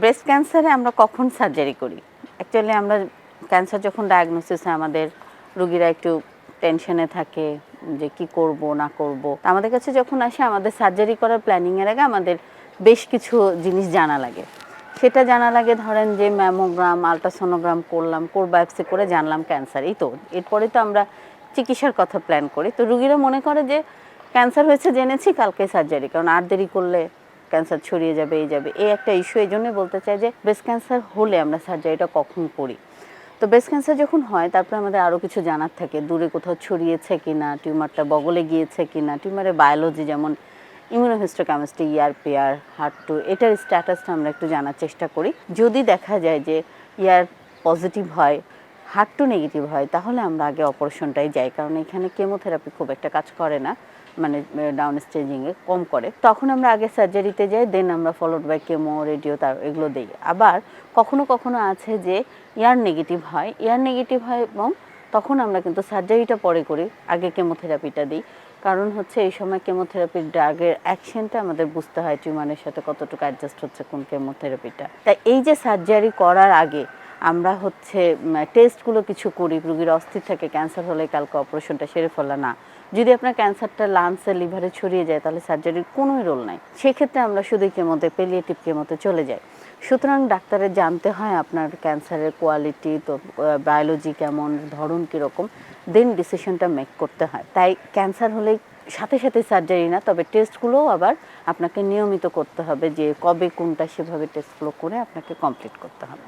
Breast ক্যান্সারে আমরা কখন সার্জারি করি? অ্যাকচুয়ালি আমরা ক্যান্সার যখন ডায়াগনোসিস হয়, আমাদের রুগীরা একটু টেনশনে থাকে যে কি করব, না করব। আমাদের কাছে যখন আসে, আমাদের সার্জারি করার প্ল্যানিংয়ের আগে আমাদের বেশ কিছু জিনিস জানা লাগে। সেটা জানা লাগে, ধরেন যে ম্যামোগ্রাম আলট্রাসোনোগ্রাম করলাম কোর বায়োপসি করে জানলাম ক্যান্সার এই তো। এরপরে তো আমরা চিকিৎসার কথা প্ল্যান করি। তো রুগীরা মনে করে যে ক্যান্সার হয়েছে, জেনেছি, কালকে সার্জারি কারণ আর দেরি করলে ক্যান্সার ছড়িয়ে যাবে, এই যাবে। এই একটা ইস্যু এই জন্যই বলতে চাই যে ব্রেস্ট ক্যান্সার হলে আমরা সার্জারিটা কখন করি। তো ব্রেস্ট ক্যান্সার যখন হয়, তারপরে আমাদের আরও কিছু জানার থাকে। দূরে কোথাও ছড়িয়েছে কি না টিউমারটা বগলে গিয়েছে কিনা টিউমারের বায়োলজি যেমন ইমিউনোহিস্টোকেমিস্ট্রি ইয়ারপিআর হার্ট টু এটার স্ট্যাটাসটা আমরা একটু জানার চেষ্টা করি। যদি দেখা যায় যে ইয়ার পজিটিভ হয় হার্ট টু নেগেটিভ হয়, তাহলে আমরা আগে অপারেশনটাই যাই। কারণ এখানে কেমোথেরাপি খুব একটা কাজ করে না মানে ডাউন স্টেজিংয়ে কম করে। তখন আমরা আগে সার্জারিতে যাই দেন আমরা ফলোড বাই কেমো রেডিও তার, এগুলো দিই। আবার কখনো কখনো আছে যে ইয়ার নেগেটিভ হয় ইয়ার নেগেটিভ হয় এবং তখন আমরা কিন্তু সার্জারিটা পরে করি, আগে কেমোথেরাপিটা দিই। কারণ হচ্ছে এই সময় কেমোথেরাপির ড্রাগের অ্যাকশনটা আমাদের বুঝতে হয় টিউমারের সাথে কতটুকু অ্যাডজাস্ট হচ্ছে কোন কেমোথেরাপিটা তাই এই যে সার্জারি করার আগে আমরা হচ্ছে টেস্টগুলো কিছু করি, রুগীর অস্থির থাকে ক্যান্সার হলে কালকে অপারেশনটা সেরে ফেলা না। যদি আপনার ক্যান্সারটা লাংসে লিভারে ছড়িয়ে যায়, তাহলে সার্জারির কোনোই রোল নাই। সেক্ষেত্রে আমরা শুধু কেমোতে পেলিয়েটিভ কেমোতে চলে যাই। সুতরাং ডাক্তারের জানতে হয় আপনার ক্যান্সারের কোয়ালিটি তো বায়োলজি কেমন, ধরন কীরকম দেন ডিসিশনটা মেক করতে হয়। তাই ক্যান্সার হলে সাথে সাথে সার্জারি না, তবে টেস্টগুলোও আবার আপনাকে নিয়মিত করতে হবে যে কবে কোনটা সেভাবে টেস্টগুলো করে আপনাকে কমপ্লিট করতে হবে।